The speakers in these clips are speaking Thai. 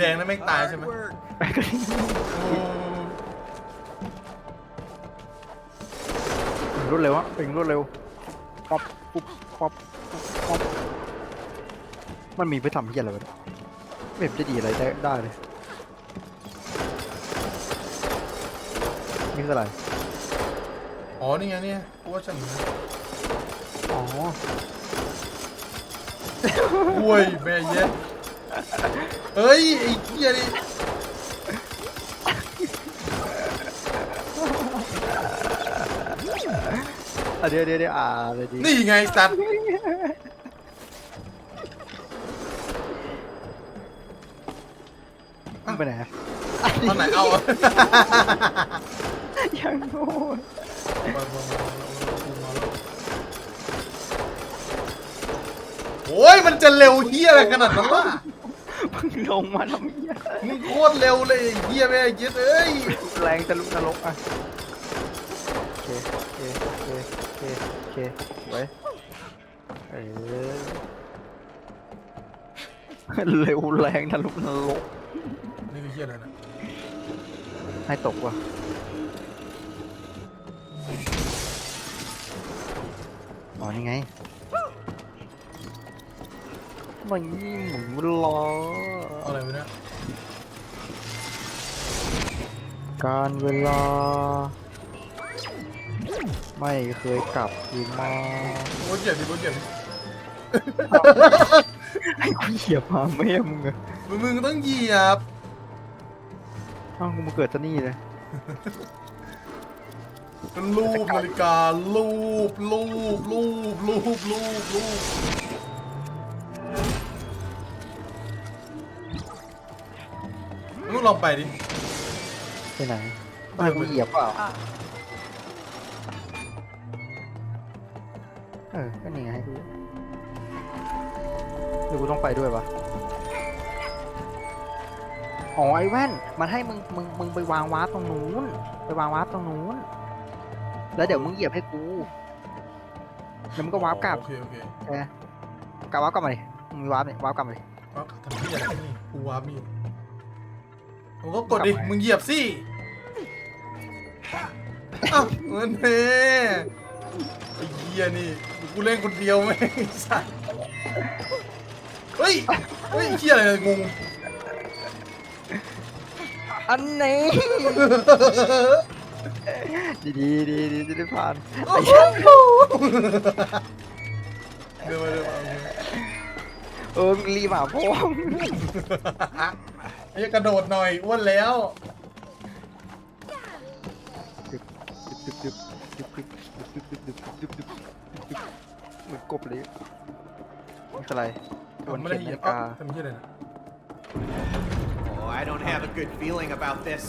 แดงนั่นไม่งตายใช่ไหม Hard work. โอ้รวดเร็วอะเป็นรวดเร็วป๊อปปุ๊บป๊อปปุ๊บป๊อปมันมีไปทำเหี้ยอะไรวะเนี่ยไม่เห็นจะดีอะไรได้ได้เลยนี่คืออะไรอ๋อ นี่ไงเนี่ยกูว่าฉันอ๋อโว้ยแม่เย็ด เฮ้ยไอ้เหี้ยนี่อะเดี๋ยวเดี๋ยวเดี๋ยวอ่าเลยดีนี่ไงสัตว์มันไปไหนอะตอนไหนเอาอะยังโง่โอ้ยมันจะเร็วเหี้ยอะไรขนาดนั้นวะมึง ลงมาทำเหี้ยมึงโคตรเร็วเลยไอ้เหี้ยแม่เย็ดเอ้ยแรงจะลุกนรกอะโอเคโอเคโอเคโอเคโอเคไว้เออเร็วแรงทะลุนรกนี่คือเหี้ยอะไรนะให้ตกว่ะอ๋อนี่ไง มันยิ่งหมุนวนล้อ อะไรวะเนี่ยการเวลา ไม่เคยกลับคืนมาโอ้ยเจ็บดิโอ้ยเจ็บดิให้กูเหยียบมาแม่มึงอะมึงมึงต้องเหยียบเอ้ากูมาเกิดซะนี่เลยมันลูบนาฬิกาลูบลูบลูบลูบลูบลูบ ลองไปดิ ไปไหนให้กูเหยียบเปล่าเออก็นี่ไงให้กูหรือกูต้องไปด้วยปะอ๋อไอ้แว่น มันให้มึงมึงมึงไปวางวาร์ปตรงนู้น ไปวางวาร์ปตรงนู้น แล้วเดี๋ยวมึงเหยียบให้กูแล้วมึงก็วาร์ปกลับโอเคโอเคเออกลับวาร์ปกลับมาดิมึงมีวาร์ปเนี่ยวาร์ปกลับมาดิว่าทำที่อะไรกันนี่กูวาร์ป มีมึงก็กดดิ มึงเหยียบสิอ้าวเงินเน่ไอ้เหี้ยนี่กูเล่นคนเดียวไหมไอ้สัสเฮ้ย เฮ้ยไอ้เหี้ยอะไรเนี่ยงง อันนี้ ดีดีดีดีจะได้ผ่านโอ้โหเดินมาเดินมา เออมึงรีบอะพ่อม ไอ้กระโดดหน่อยอ้วนแล้วเหมือนกบเลยไม่เป็นไรโดนไม่เข็ได้มเหยียนาบฬิอ๊อกาทำยี่อะไรนะ Oh, I don't have a good feeling about this.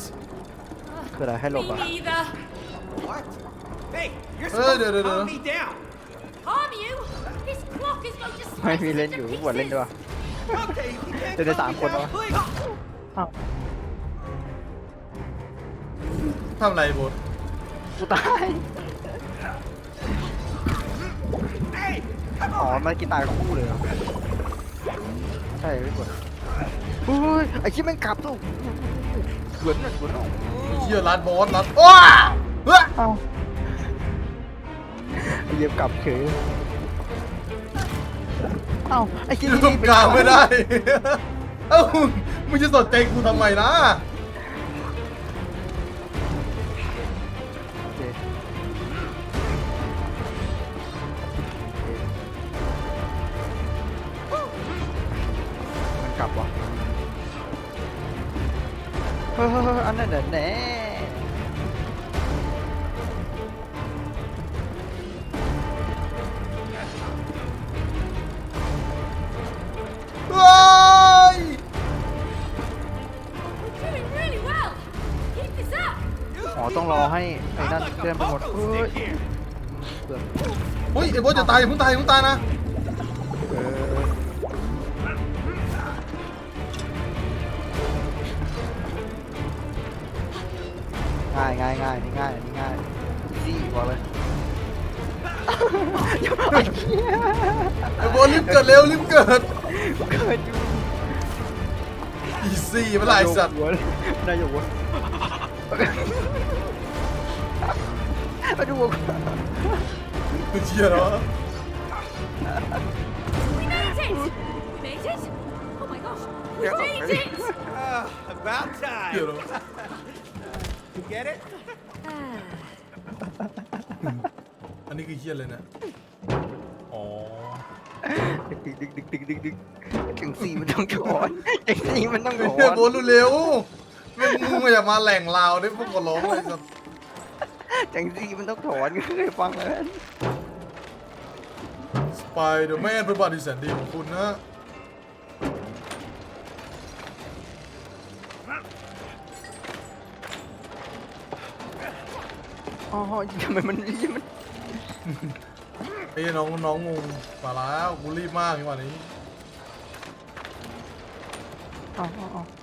คืออะไรให้หลบ Me อะ neither. What? Hey, you're supposed no, no, to no. calm me down. Harm you? This clock is going to ไม่ smash มี us เล่น into อยู่หัวเล่น pieces. ด้วยวะ Okay, you can't เดี๋ยว calm ได้สาม me คน down, วะ please. ทำอะไรบดกูตาย Hey, come อ๋อ on. มันกินตายคู่เลยเหรอใช่ไม่กดเฮ้ยไอ้ที่แม่งกลับตู้เหมือนเหมือนเหมือนไอ้เหี้ยรัดบอสรัดอ้าเฮ้ยเอ้าไอ้เหยียบกลับเฉยเอ้าไอ้ที่อยู่ตรงกลางไม่ได้ เอ้ามึงจะสนใจกูทำไมล่ะโอเคมันกลับวะเฮ้ยเฮ้ยเฮ้ยอันนั้นน่ะแน่ อ๋อต้องรอให้ไอ้ I'm นั่น like เลื่อน a ไปหมด pogo เฮ้ย stick here. เกือบเฮ้ยไอ้บอสจะตายอย่าเพิ่งตายอย่าเพิ่งตายนะเออง่ายง่ายง่ายนี่ง่ายอันนี่ง่ายซี่บอกเลยไอ้เหี้ยไอ้บอสรีบเกิดเร็วรีบเกิดเกิดอยู่ อีสซี่เมื่อไหร่สัตว์หัวเลยนายหัว มาดูหัวกูเชียร์เหรอ We made it! We made it! Oh my gosh! We Yeah. made it! Ah, about เชียร์เหร time. อ Get it? Ah, อันนี้คือเชียร์เลยนะ อ๋อ ดึกดึกดึกดึกดึกดึกดึกจังสีมันต้องถอนจังสีมันต้องถเฮ้ยอนโบนเร็วๆไม่มึงไม่อยากมาแหล่งลาวได้พวกขอร้องเลยสัตว์ จังสีมันต้องถอนเคยฟังแล้วสไปเดอร์แมนเป็นบาดีแสนดีของคุณนะอ๋อทำไมมันมันไอ้น้องน้องงงมาแล้วกูรีบมากในวันนี้อ๋ออ๋ออ๋อโอ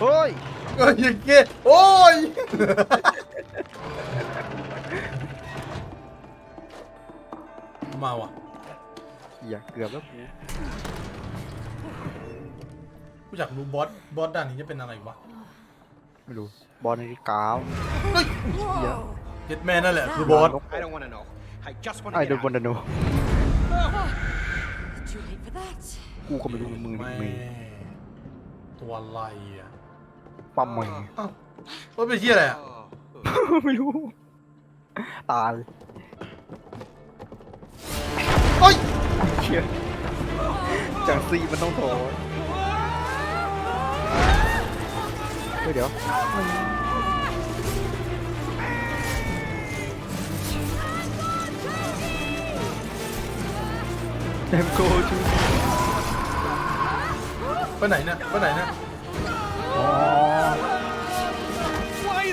เฮ้ยเอ้ยยังเกโอ้ยมาว่ะอย่าเกือบแล้วกูกูอยากรู้บอสบอสด่านนี้จะเป็นอะไรวะไม่รู้บอลนาฬิกาเฮ้ย whoa! เจ็ดแมนนั่นแหละคือบอส I don't want to know. I just want ไอ้ to โด get นบอล out. นาโน Too late for that. กูก็ไม่รู้มึงแม่มึงตัวอะไรอะ ปั๊มมึงอ้าวว่าเป็นที่อะไรอะ Oh. ไม่รู้ ตายเฮ้ยเชี่ยจังซีมันต้องโถเฮ้ยเดี๋ยวเอ็มโกจูไปไหนเนี่ยไปไหนเนี่ยอ๋อ Why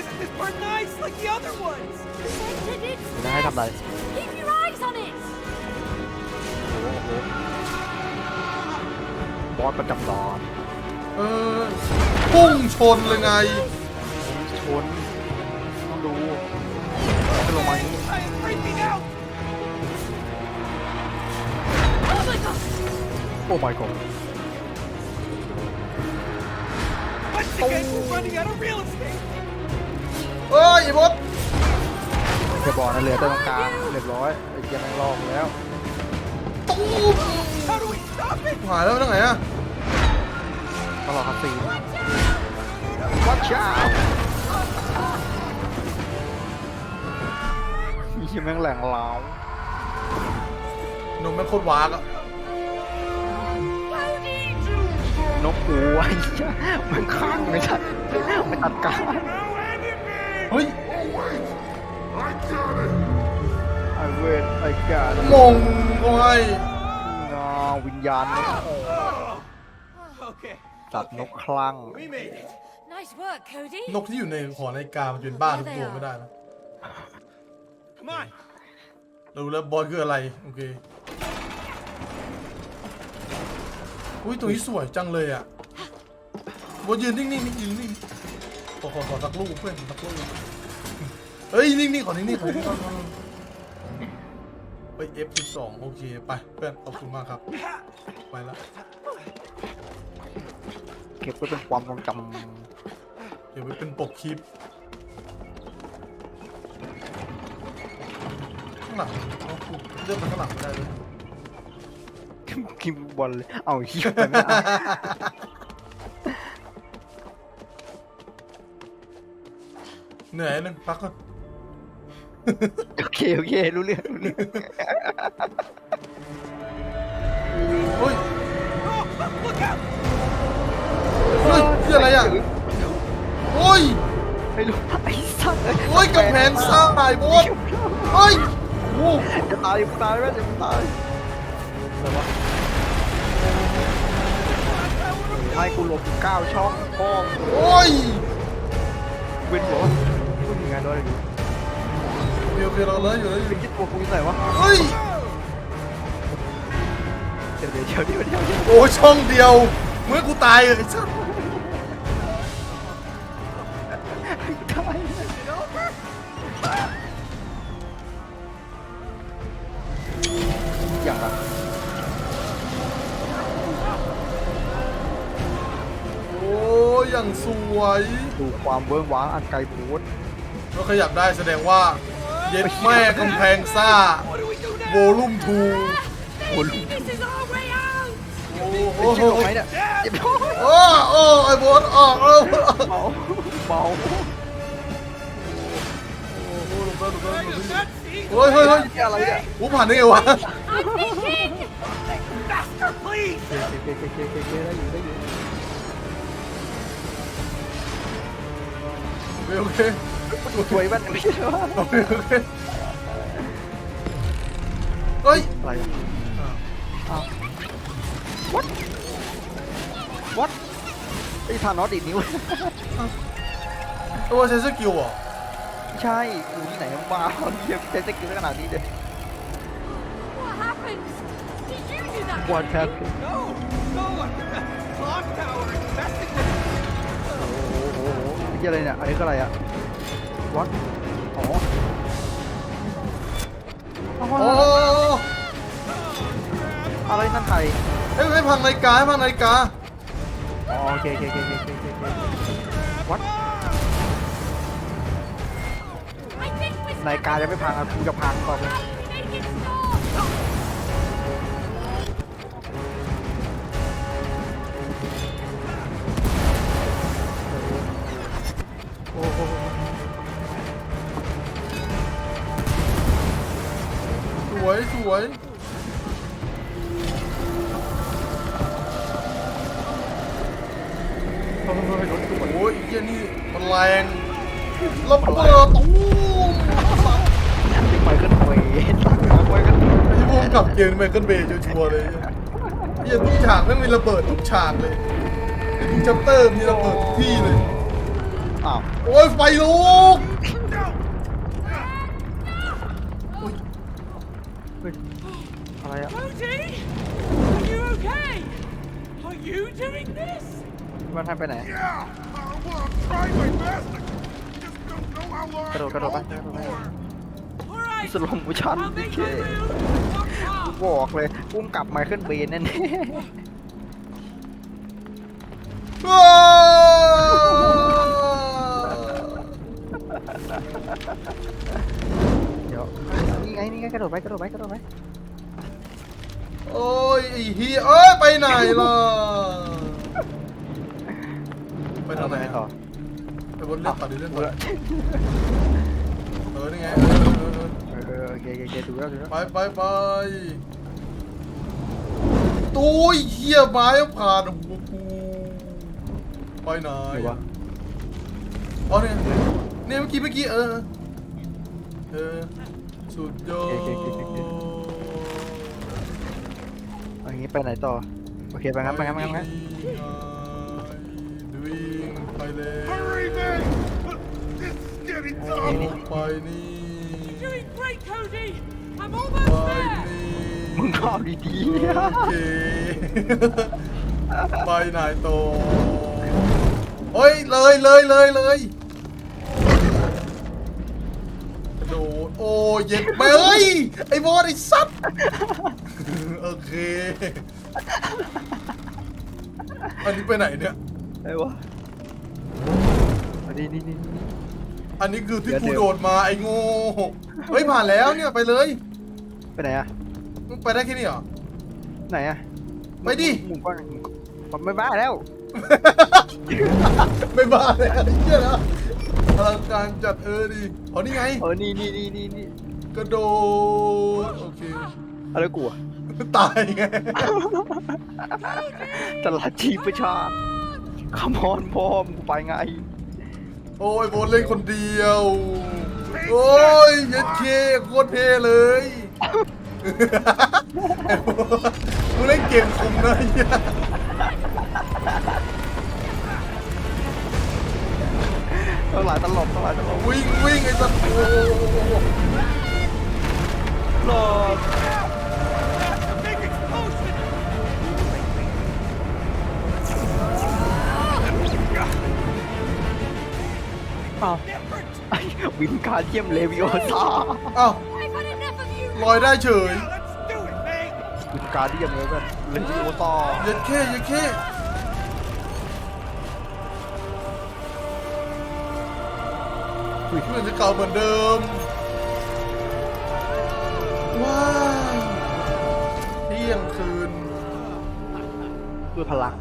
isn't this part nice like the other ones? Protected it! จะให้ทำอะไร Keep your eyes on it! บอสประจำดอน เออพุ่งชนเลยไง ชนต้องดูจะลงมาอย่างนี้ I'm freaking out. Oh my god! โอ้ my god Once again, we're running out of real estate. เอ้ยไอ้บอสจะบอกนะเหลือแต่ตรงกลางเรียบร้อยไอ้เกียร์แม่งลอกแล้วตูม How do we stop it? หายแล้วไปทางไหนอะตลอดคัสซีนวัดชายี่แม่งแหลงเหลาหนุ่มแม่งโคตรวากอะนกหูไอ้เหี้ยมันข้างไม่ทันไม่ตัดการเฮ้ยไอเวทไอ้กาดมงก็ให้งาวิญญาณนก Okay. สัตว์นกคลั่ง We made it. Nice work, Cody. นกที่อยู่ในหอนาฬิกามันจะเป็นบ้าทุกตัวไม่ได้นะ Come on. เรารู้แล้วบอสคืออะไร โอเค อุ้ยตรงนี้สวยจังเลยอะบอสยืนนิ่งๆนิ่งๆยืนนิ่งขอขอขอสักลูกเพื่อนสักลูก เฮ้ยนิ่งๆขอนิ่งๆขอนิ่งๆก่อนก่อนก่อนเฮ้ย F12 โอเค ไปเพื่อนขอบคุณมากครับ ไปแล้วเก็บไว้เป็นความทรงจเดี๋ยวไปเป็นปกคลิปข้างหลังเอากูเลือกไปข้างหลังไม่ได้เลยำ กิมบอลเลยเอาเหี้ยไปไม่เอาเหนื่อยนึงพักก่อน โอเคโอเครู้เรื่องรู้เรื่องเฮ้ย Oh, look out. เฮ้ยคืออะไรอะโอ้ยไม่รู้ไอ้สัตว์โอ้ยกับแผนซ่าหายบอสเฮ้ยโอ้จะตายจะตายแม่จะตายอะไรวะให้กูหลบเก้าช่องพ่อมโอ้ยเว้นหัวมึงไงไงรถอยู่ เดี๋ยวเดี๋ยวเราเลยอยู่เลยอยู่ไปคิดตัวกูยังไงวะเฮ้ยเดี๋ยวเดี๋ยวเดี๋ยวเดี๋ยวเดี๋ยวโอ้ช่องเดียวเมื่อกูตายเลยไอ้สัสตายอย่างไรโอ้ยอย่างสวยดูความเวิ้งว้างอันไกลโพ้นเราขยับได้แสดงว่า เย็ดแม่กำแพงซ่า โวลุ่มทูโอ้โอ้โหโหไหมเนี่ยเจ็บองโอ้โอ้ไอ้บอสออกเออเบาเบาโอ้ยเฮ้ยเฮ้ยอะไรเนี่ยกูผ่านได้ไงวะ I'm thinking! Faster, please! เกเกเกเกเกเกได้อยู่ได้อยู่ โอเคโอเคสวยมันไม่ใช่ว่าโอเคโอเคเฮ้ยอะไรอ้าว what what ไอ้ทานอตอีกนิ้ว ตัวใช้สกิลเหรอไม่ใช่กูที่ไหนบ้าเยี่ยมใช้สกิลขนาดนี้เลย What happened? Did you do that? What happened? No! No! I'm the clock tower is messing with โอ้ อ้โหนี่อะไรเนี่ย อันนี้ก็อะไรอะ what อ๋ออ๋อโอ้อะไรนั่นใครเอ้ยให้พังนาฬิกาให้พังนาฬิกาอ๋อโอเคโอเคโอเคโอเคโอเคโอเค what I think we นาฬิกาจะไม่พังอะกูจะพังต่อไป วยโอ้ยไอ้เหี้ยนี่มันแรงระเบิดตู้มที่ไปขึ้นเวทไปขึ้นไอ้พวกกับเกมไมเคิลเบย์ชัวร์เลยเหี้ยทุกฉากแม่มีระเบิดทุกฉากเลยไอ้ทุกชัปเตอร์มีระเบิดที่เลยอ้าวโอ้ยไฟลุก มันทำไปไหน Yeah, uh, well, I'm trying my best. I just don't know how long. กระโดดกระโดดไปกระโดดไป Alright, สโลโมชั่น I'll ดิ make เค my way over to the clock tower. บอกเลยพุ่มกลับไมเคิลเบนแน่ว้าวๆเดี๋ยวนี่ไงนี่ไงกระโดดไปกระโดดไปกระโดดไปโอ้ยไอ้เฮียเอ้ยไปไหนล่ะไป ทางไหนต่อไปบนเล่นต่อดิเล่นต่อเออเออนี่ไงเออเออเออเออโอเคโอเคโอเคดูแล้วดูแล้วไปไปไปตู้ยเฮียไม้ผ่านหัวกูไปไหนไหนวะอ๋อเนี่ยเนี่ยเมื่อกี้เมื่อกี้เออเออสุดยอดเอาอย่างงี้ไปไหนต่อโอเคไปงั้นไปงั้นไปงั้น ไปงั้วเลย Hurry, man! This is getting tough. ไปนี่ Doing great, Cody! I'm ไป almost there! นี่มึงเข้าดีเนี่ยโอเคไปไหนโตอเฮ้ยเลยเลยเลยเลยกระโดดโอ้ยเย็ดไปเอ้ยไอ้บอสไอ้สัตว์โอเคอันนี้ไปไหนเนี่ย ไอ้วะอั นนี้นี่นี่นี่อันนี้คือที่เดี๋ยวกูเดี๋ยวโดดมาไอ้โง่เฮ้ยผ่านแล้วเนี่ยไปเลยไปไหนอะมึงไปได้แค่นี้เหรอไหนอะไปดิหมุนก่อนผมไม่บ้าแล้ว ไม่บ้าเลยไอ้เหี้ยนะพลังการจัดเออดิอ๋อนี่ไงเออนี่นี่นี่นี่นี่กระโดดโอเคอะไรกูอะตายไงตลาดชีพประชาขมอนพ่อมึงไปไง โอ้ยโบนเล่นคนเดียว โอ้ยเย็ดเคโคตรเท่เลยไอ้โบ๊ทมึงเล่นเกมคุมนะไอ้เหี้ยต้องหลายตลบต้องหลายตลบวิ่งวิ่งไอ้สัตว์โอ้โหหลบ อ้าวไอ้วินการเทียมเลวิโอซ่าอ้าว I've had enough of you! ลอยได้เฉย Now let's do it, man! วินการเทียมเลยแบบเลวิโอซ่าเย็ดเข้เย็ดเข้อุ้ยเหมือนจะเก่าเหมือนเดิม ว้าวเที่ยงคืนด้วยพลัง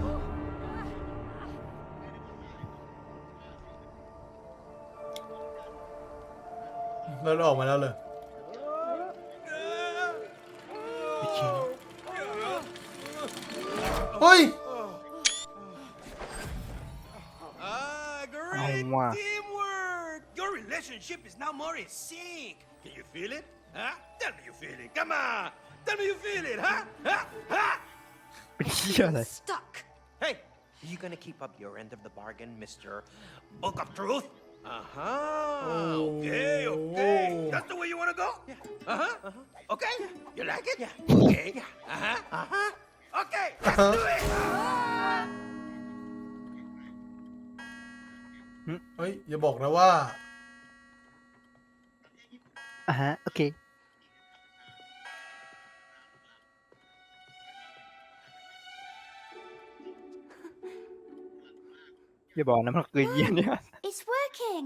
เราออกมาแล้วเลย เฮ้ย Ah, great great wow. teamwork. Your relationship is now more in sync. Can you feel it? Huh? Tell me you feel it. Come on. Tell me you feel it, huh? Huh? Huh? เป็นเหี้ยอะไร Stuck! Hey, are you gonna keep up your end of the bargain, Mr. Book of Truth? Uh-huh. Okay, okay. Oh. That's the way you wanna go? Yeah. Uh-huh. uh-huh. Okay. You like it? Yeah. Okay. Yeah. Uh-huh. Uh-huh. Okay. Let's do it. เฮ้ย อย่าบอกนะว่า อะฮะ โอเค อย่าบอกนะมันคือเยี่ยเนี่ย It's working!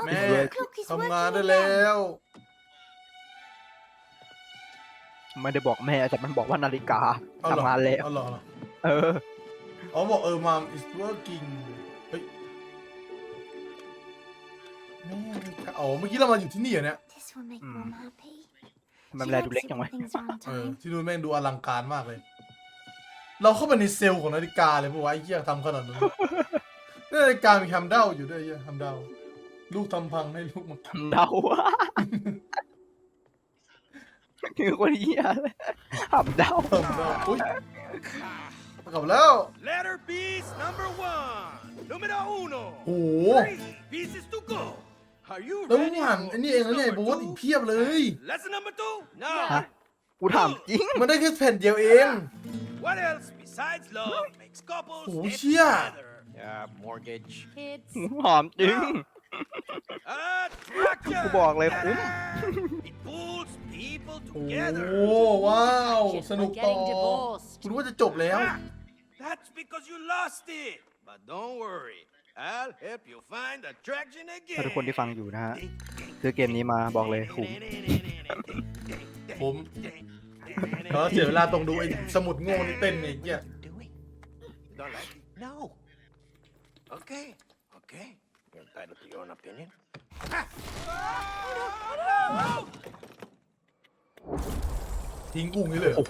Oh, แม่ the clock is ทำงาน working ได้ again. แล้วไม่ได้บอกแม่แต่มันบอกว่านาฬิกาเอาเหรอทำงานแล้วเอาเหรอเอาเหรอเออ อ๋อบอกเออ mom is working เฮ้ยแม่อ๋อเมื่อกี้เรามาอยู่ที่นี่เหรอเนี่ย This will make Hmm. Mom happy. มัน She แล likes ดูเล็ก to จังวะ put things on เออ time. ที่นู่นแม่งดูอลังการมากเลย เราเข้าไปในเซลล์ของนาฬิกาเลยปะวะไอ้เหี้ยทำขนาดนั้นนี่นาฬิกามีแฮมเดลอยู่ด้วยไอ้เหี้ยแฮมเดลลูกทำพังให้ลูกมาทำเดาคือคนเหี้ยเลยทำเดาทำเดาอุ้ยกลับแล้ว Letter piece number one. Numero uno. โอ้โห Three pieces to go. Are you แล้ว ready? ผ่าน for ไอ้นี่เองแล้วเนี่ย piece โบ number สอีก two? เพียบเลย Lesson number two? No. ฮะกูถามจริง มันได้แค่แผ่นเดียวเอง What else besides love makes couples Oh, stay yeah. together? Yeah, mortgage. Kids. หอมจริง Attraction. กูบอกเลยคุ้ม It pulls people โอ้ together. ว้าว Shit, สนุก we're ต่อ getting divorced. คุณว่าจะจบแล้ว Ah, that's because you lost it. But don't worry. I'll help you find attraction ถ้า again. ทุกคนที่ฟังอยู่นะฮะ ซื้อเกมนี้มาบอกเลยคุ้มผม เพราะเสียเวลาตรงดูไอ้สมุดโง่นี่เต้นไอ้เหี้ย Do it. You don't like it? No. Okay. Okay. You're entitled to your own opinion. ทิ้งกุ้งนี่เลยเหรอ